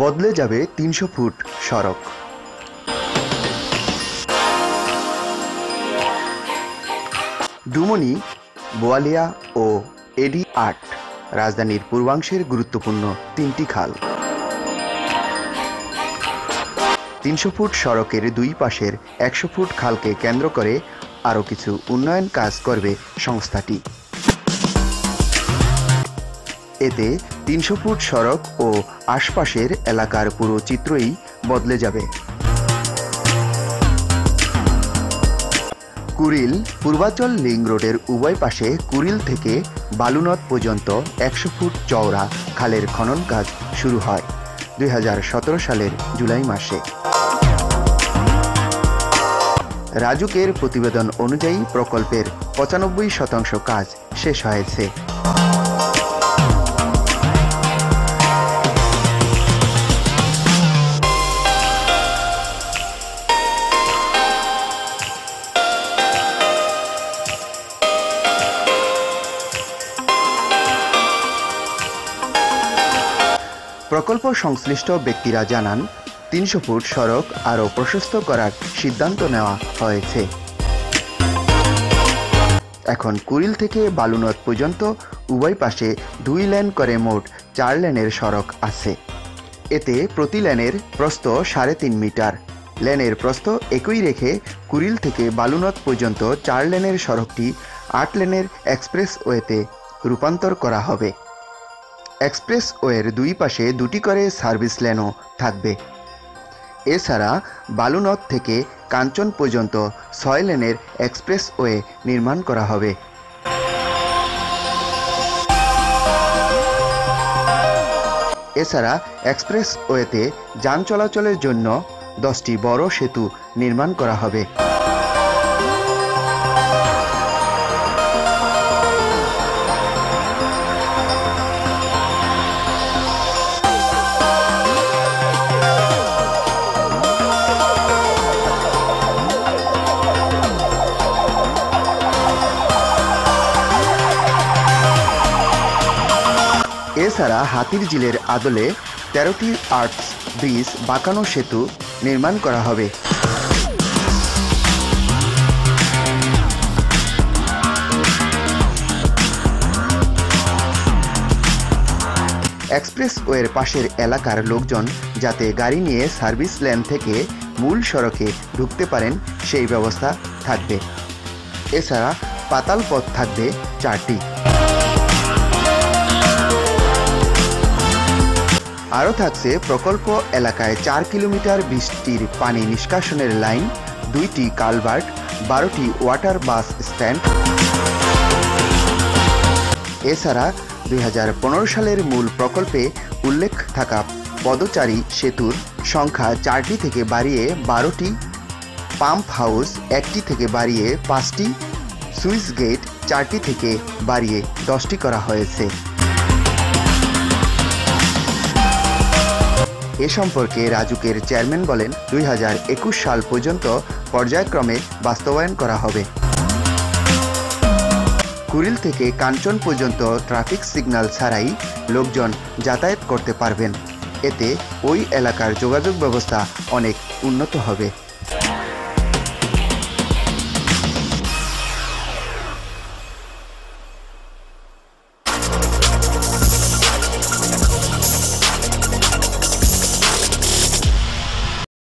বদলে যাবে তিনশো ফুট সড়ক। ডুমনি, বোয়ালিয়া ও এডি আট রাজধানীর পূর্বাংশের গুরুত্বপূর্ণ তিনটি খাল। তিনশো ফুট সড়কের দুই পাশের একশো ফুট খালকে কেন্দ্র করে আরও কিছু উন্নয়ন কাজ করবে সংস্থাটি। এতে তিনশো ফুট সড়ক ও আশপাশের এলাকার পুরো চিত্রই বদলে যাবে। কুড়িল পূর্বাচল লিং রোডের উভয় পাশে কুড়িল থেকে বালুনদ পর্যন্ত একশো ফুট চওড়া খালের খনন কাজ শুরু হয় দুই হাজার সতেরো সালের জুলাই মাসে। রাজুকের প্রতিবেদন অনুযায়ী প্রকল্পের পঁচানব্বই শতাংশ কাজ শেষ হয়েছে। প্রকল্প সংশ্লিষ্ট ব্যক্তিরা জানান, তিনশো ফুট সড়ক আরও প্রশস্ত করার সিদ্ধান্ত নেওয়া হয়েছে। এখন কুড়িল থেকে বালুনদ পর্যন্ত উভয় পাশে দুই লেন করে মোট চার লেনের সড়ক আছে। এতে প্রতি লেনের প্রস্থ সাড়ে তিন মিটার। লেনের প্রস্থ একই রেখে কুড়িল থেকে বালুনদ পর্যন্ত চার লেনের সড়কটি আট লেনের এক্সপ্রেস ওয়েতে রূপান্তর করা হবে। এক্সপ্রেস ওয়ের দুই পাশে দুটি করে সার্ভিস লেনও থাকবে। এছাড়া বালুনদ থেকে কাঞ্চন পর্যন্ত ছয় লেনের এক্সপ্রেস ওয়ে নির্মাণ করা হবে। এছাড়া এক্সপ্রেস ওয়েতে যান চলাচলের জন্য দশটি বড় সেতু নির্মাণ করা হবে। এছাড়া হাতির ঝিলের আদলে তেরোটি আর্টস ব্রিজ বাঁকানো সেতু নির্মাণ করা হবে। এক্সপ্রেসওয়ের পাশের এলাকার লোকজন যাতে গাড়ি নিয়ে সার্ভিস লেন থেকে মূল সড়কে ঢুকতে পারেন, সেই ব্যবস্থা থাকবে। এছাড়া পাতাল পথ থাকবে চারটি। আরও থাকছে প্রকল্প এলাকায় চার কিলোমিটার বৃষ্টির পানি নিষ্কাশনের লাইন, দুইটি কালভার্ট, বারোটি ওয়াটার বাস স্ট্যান্ড। এছাড়া দুই হাজার পনেরো সালের মূল প্রকল্পে উল্লেখ থাকা পদচারী সেতুর সংখ্যা চারটি থেকে বাড়িয়ে বারোটি, পাম্প হাউস একটি থেকে বাড়িয়ে পাঁচটি, সুইচ গেট চারটি থেকে বাড়িয়ে দশটি করা হয়েছে। এ সম্পর্কে রাজুকের চেয়ারম্যান বলেন, দুই হাজার একুশ সাল পর্যন্ত পর্যায়ক্রমে বাস্তবায়ন করা হবে। কুড়িল থেকে কাঞ্চন পর্যন্ত ট্রাফিক সিগন্যাল ছাড়াই লোকজন যাতায়াত করতে পারবেন। এতে ওই এলাকার যোগাযোগ ব্যবস্থা অনেক উন্নত হবে।